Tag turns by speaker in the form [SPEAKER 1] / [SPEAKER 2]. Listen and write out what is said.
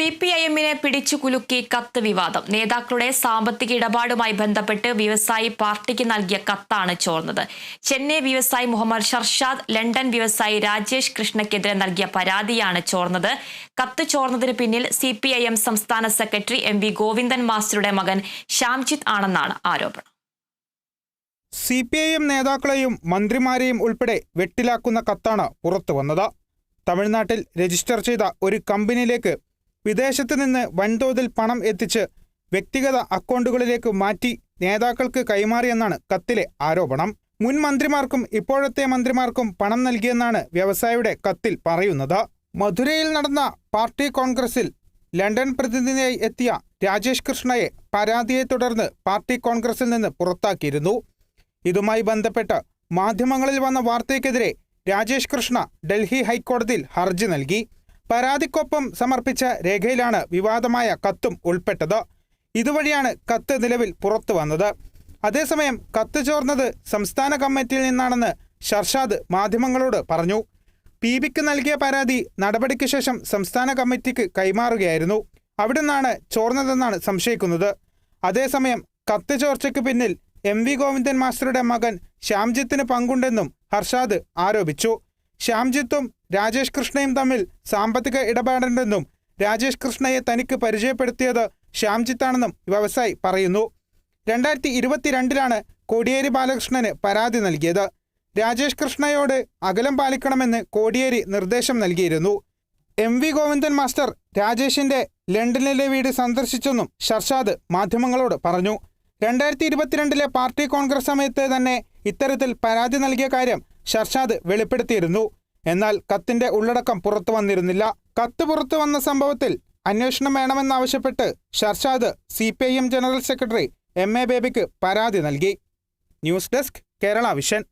[SPEAKER 1] C P I എമ്മിനെ പിടിച്ചു കുലുക്കി കത്ത് വിവാദം. നേതാക്കളുടെ സാമ്പത്തിക ഇടപാടുമായി ബന്ധപ്പെട്ട് വ്യവസായി പാർട്ടിക്ക് നൽകിയ കത്താണ് ചോർന്നത്. ചെന്നൈ വ്യവസായി മുഹമ്മദ് ഷർഷാദ് ലണ്ടൻ വ്യവസായി രാജേഷ് കൃഷ്ണയ്ക്കെതിരെ നൽകിയ പരാതിയാണ് ചോർന്നത്. കത്ത് ചോർന്നതിന് പിന്നിൽ സി പി ഐ എം സംസ്ഥാന സെക്രട്ടറി എം വി ഗോവിന്ദൻ മാസ്റ്ററുടെ മകൻ ശ്യാംജിത്ത് ആണെന്നാണ് ആരോപണം.
[SPEAKER 2] സി പി ഐ എം നേതാക്കളെയും മന്ത്രിമാരെയും ഉൾപ്പെടെ വെട്ടിലാക്കുന്ന കത്താണ് പുറത്തു വന്നത് തമിഴ്നാട്ടിൽ രജിസ്റ്റർ ചെയ്ത ഒരു കമ്പനിയിലേക്ക് വിദേശത്ത് നിന്ന് വൻതോതിൽ പണം എത്തിച്ച് വ്യക്തിഗത അക്കൗണ്ടുകളിലേക്ക് മാറ്റി നേതാക്കൾക്ക് കൈമാറിയെന്നാണ് കത്തിലെ ആരോപണം. മുൻ മന്ത്രിമാർക്കും ഇപ്പോഴത്തെ മന്ത്രിമാർക്കും പണം നൽകിയെന്നാണ് വ്യവസായിയുടെ കത്തിൽ പറയുന്നത്. മധുരയിൽ നടന്ന പാർട്ടി കോൺഗ്രസിൽ ലണ്ടൻ പ്രതിനിധിയായി എത്തിയ രാജേഷ് കൃഷ്ണയെ പരാതിയെ തുടർന്ന് പാർട്ടി കോൺഗ്രസിൽ നിന്ന് പുറത്താക്കിയിരുന്നു. ഇതുമായി ബന്ധപ്പെട്ട് മാധ്യമങ്ങളിൽ വന്ന വാർത്തയ്ക്കെതിരെ രാജേഷ് കൃഷ്ണ ഡൽഹി ഹൈക്കോടതിയിൽ ഹർജി നൽകി. പരാതിക്കൊപ്പം സമർപ്പിച്ച രേഖയിലാണ് വിവാദമായ കത്തും ഉൾപ്പെട്ടത്. ഇതുവഴിയാണ് കത്ത് നിലവിൽ പുറത്തു വന്നത്. അതേസമയം കത്ത് ചോർന്നത് സംസ്ഥാന കമ്മിറ്റിയിൽ നിന്നാണെന്ന് ഷർഷാദ് മാധ്യമങ്ങളോട് പറഞ്ഞു. പി ബിക്ക് നൽകിയ പരാതി നടപടിക്ക് ശേഷം സംസ്ഥാന കമ്മിറ്റിക്ക് കൈമാറുകയായിരുന്നു. അവിടെ നിന്നാണ് ചോർന്നതെന്നാണ് സംശയിക്കുന്നത്. അതേസമയം കത്ത് ചോർച്ചയ്ക്ക് പിന്നിൽ എം വി ഗോവിന്ദൻ മാസ്റ്ററുടെ മകൻ ശ്യാംജിത്തിന് പങ്കുണ്ടെന്നും ഹർഷാദ് ആരോപിച്ചു. ശ്യാംജിത്തും രാജേഷ് കൃഷ്ണയും തമ്മിൽ സാമ്പത്തിക ഇടപാടുണ്ടെന്നും രാജേഷ് കൃഷ്ണയെ തനിക്ക് പരിചയപ്പെടുത്തിയത് ശ്യാംജിത്താണെന്നും വ്യവസായി പറയുന്നു. രണ്ടായിരത്തി ഇരുപത്തിരണ്ടിലാണ് കോടിയേരി ബാലകൃഷ്ണന് പരാതി നൽകിയത്. രാജേഷ് കൃഷ്ണയോട് അകലം പാലിക്കണമെന്ന് കോടിയേരി നിർദ്ദേശം നൽകിയിരുന്നു. എം വി ഗോവിന്ദൻ മാസ്റ്റർ രാജേഷിന്റെ ലണ്ടനിലെ വീട് സന്ദർശിച്ചെന്നും ഷർഷാദ് മാധ്യമങ്ങളോട് പറഞ്ഞു. രണ്ടായിരത്തി ഇരുപത്തിരണ്ടിലെ പാർട്ടി കോൺഗ്രസ് സമയത്ത് തന്നെ ഇത്തരത്തിൽ പരാതി നൽകിയ കാര്യം ഷർഷാദ് വെളിപ്പെടുത്തിയിരുന്നു. എന്നാൽ കത്തിന്റെ ഉള്ളടക്കം പുറത്തു വന്നിരുന്നില്ല. കത്ത് പുറത്തു വന്ന സംഭവത്തിൽ അന്വേഷണം വേണമെന്നാവശ്യപ്പെട്ട് Sharshad C general secretary M A ബേബിക്ക് പരാതി നൽകി. News desk Kerala vision.